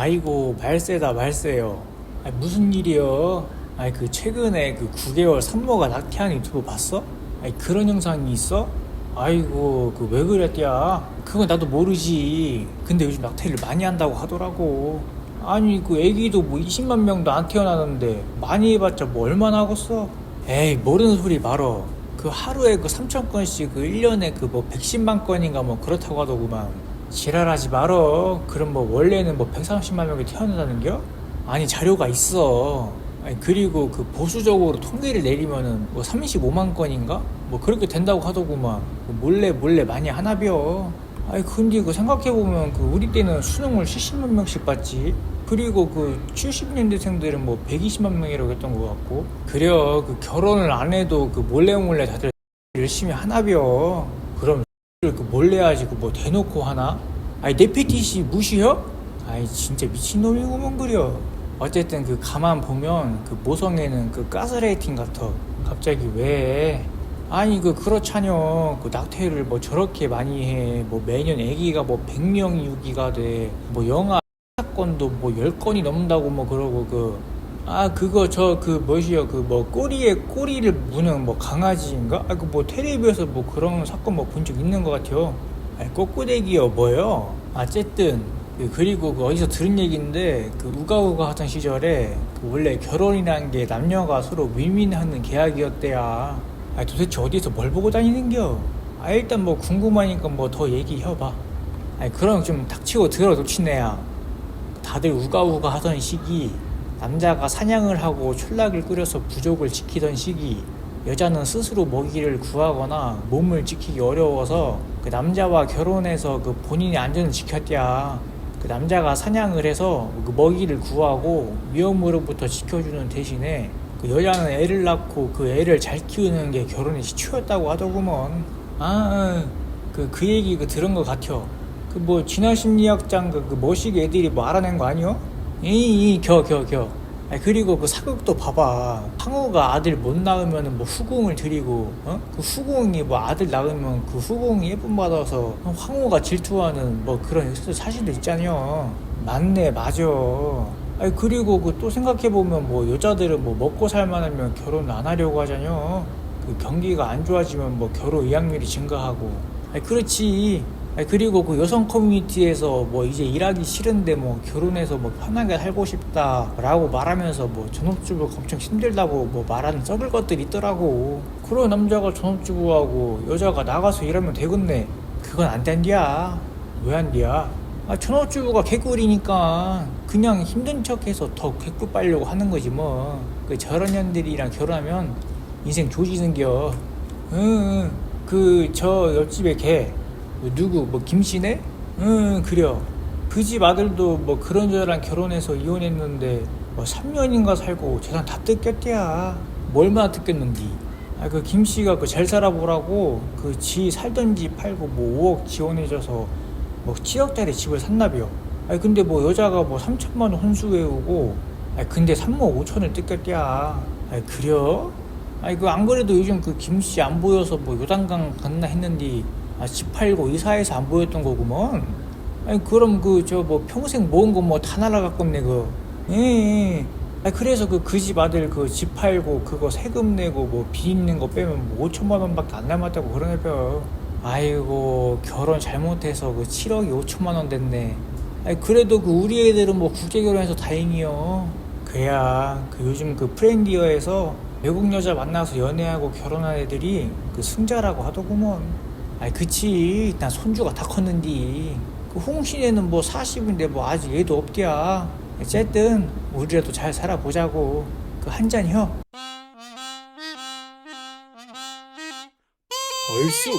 아이고 말세다 말세요. 아니, 무슨 일이여? 아니 그 최근에 그 9개월 산모가 낙태한 유튜브 봤어? 아니 그런 영상이 있어? 아이고 그 왜 그랬냐? 그건 나도 모르지. 근데 요즘 낙태를 많이 한다고 하더라고. 아니 그 애기도 뭐 20만 명도 안 태어나는데 많이 해봤자 뭐 얼마나 하겠어? 에이 모르는 소리 말어. 그 하루에 그 3천 건씩 그 1년에 그 뭐 110만 건인가 뭐 그렇다고 하더구만. 지랄하지 말어. 그럼 뭐 원래는 뭐 130만 명이 태어난다는겨? 아니 자료가 있어. 아니 그리고 그 보수적으로 통계를 내리면은 뭐 35만 건인가? 뭐 그렇게 된다고 하더구만. 뭐 몰래 몰래 많이 하나벼. 아니 근데 그 생각해 보면 그 우리 때는 수능을 70만 명씩 봤지. 그리고 그 70년대생들은 뭐 120만 명이라고 했던 것 같고. 그래요. 그 결혼을 안 해도 그 몰래 몰래 다들 열심히 하나벼. 그 몰래 하지? 그뭐 대놓고 하나? 아니 내 패티시 무시여? 아이 진짜 미친놈이구먼 그려. 어쨌든 그 가만 보면 그 모성애는 그 가스레이팅 같아. 갑자기 왜? 아니 그 그렇잖여. 그 낙태를 뭐 저렇게 많이 해. 뭐 매년 애기가 뭐 100명이 유기가 돼 뭐 영아 사건도 뭐 10건이 넘는다고 뭐 그러고 그 아 그거 저 그 뭐시여 그뭐 꼬리에 꼬리를 무는 뭐 강아지인가? 아 그뭐 텔레비에서 뭐 그런 사건 뭐 본 적 있는 것 같아요. 아니 꼬꾸대기요 뭐요? 어쨌든 그 그리고 그 어디서 들은 얘기인데 그 우가우가 하던 시절에 그 원래 결혼이란 게 남녀가 서로 윈윈하는 계약이었대야. 아 도대체 어디서 뭘 보고 다니는겨? 아 일단 뭐 궁금하니까 뭐 더 얘기해봐. 아니 그럼 좀 닥치고 들어 놓치네야. 다들 우가우가 하던 시기 남자가 사냥을 하고 촌락을 끓여서 부족을 지키던 시기 여자는 스스로 먹이를 구하거나 몸을 지키기 어려워서 그 남자와 결혼해서 그 본인의 안전을 지켰대야. 그 남자가 사냥을 해서 그 먹이를 구하고 위험으로부터 지켜주는 대신에 그 여자는 애를 낳고 그 애를 잘 키우는 게 결혼의 시초였다고 하더구먼. 아그 그 얘기 그 들은 것 같아. 그뭐 진화 심리학장 그, 그 머시기 애들이 뭐 알아낸 거 아니요? 이 겨겨겨. 아니, 그리고 그 사극도 봐봐. 상우가 아들 못 낳으면 뭐 후궁을 드리고 어? 그 후궁이 뭐 아들 낳으면 그 후궁이 예쁨 받아서 황후가 질투하는 뭐 그런 사실도 있잖아요. 맞네 맞아. 아니 그리고 그 또 생각해 보면 뭐 여자들은 뭐 먹고 살만하면 결혼 안 하려고 하잖아요. 그 경기가 안 좋아지면 뭐 결혼 의학률이 증가하고. 아니 그렇지 그리고 그 여성 커뮤니티에서 뭐 이제 일하기 싫은데 뭐 결혼해서 뭐 편하게 살고 싶다라고 말하면서 뭐 전업주부가 엄청 힘들다고 뭐 말하는 썩을 것들이 있더라고. 그런 남자가 전업주부하고 여자가 나가서 일하면 되겠네. 그건 안 된디야. 왜 안 돼야? 아, 전업주부가 개꿀이니까 그냥 힘든 척해서 더 개꿀 빨려고 하는 거지 뭐. 그 저런 년들이랑 결혼하면 인생 조지는겨. 응, 그저 옆집에 걔. 뭐 누구 뭐 김씨네? 응 그려. 그 집 아들도 뭐 그런저런 결혼해서 이혼했는데 뭐 3년인가 살고 재산 다 뜯겼대야. 뭐 얼마나 뜯겼는지 아그 김씨가 그 잘 살아보라고 그 지 살던 집 팔고 뭐 5억 지원해줘서 뭐 7억짜리 집을 샀나벼. 아니 근데 뭐 여자가 뭐 3천만 원 혼수해오고 아니 근데 3억 5천을 뜯겼대야. 아니 그려? 아니 그 안 그래도 요즘 그 김씨 안 보여서 뭐 요단강 갔나 했는데 아, 집 팔고 이사해서 안 보였던 거구먼. 아니, 그럼 그, 저, 뭐, 평생 모은 거 뭐 다 날아갔겠네, 그. 예, 예. 아니, 그래서 그, 그 집 아들 그 집 팔고 그거 세금 내고 뭐 빚 있는 거 빼면 뭐 5천만 원밖에 안 남았다고 그러네요. 아이고, 결혼 잘못해서 그 7억이 5천만 원 됐네. 아니, 그래도 그 우리 애들은 뭐 국제 결혼해서 다행이요. 그야, 그 요즘 그 프렌디어에서 외국 여자 만나서 연애하고 결혼한 애들이 그 승자라고 하더구먼. 아이 그치. 난 손주가 다 컸는디. 그 홍신애는 뭐 40인데 뭐 아직 애도 없디야. 어쨌든 우리라도 잘 살아보자고. 그 한잔 혀. 얼쑤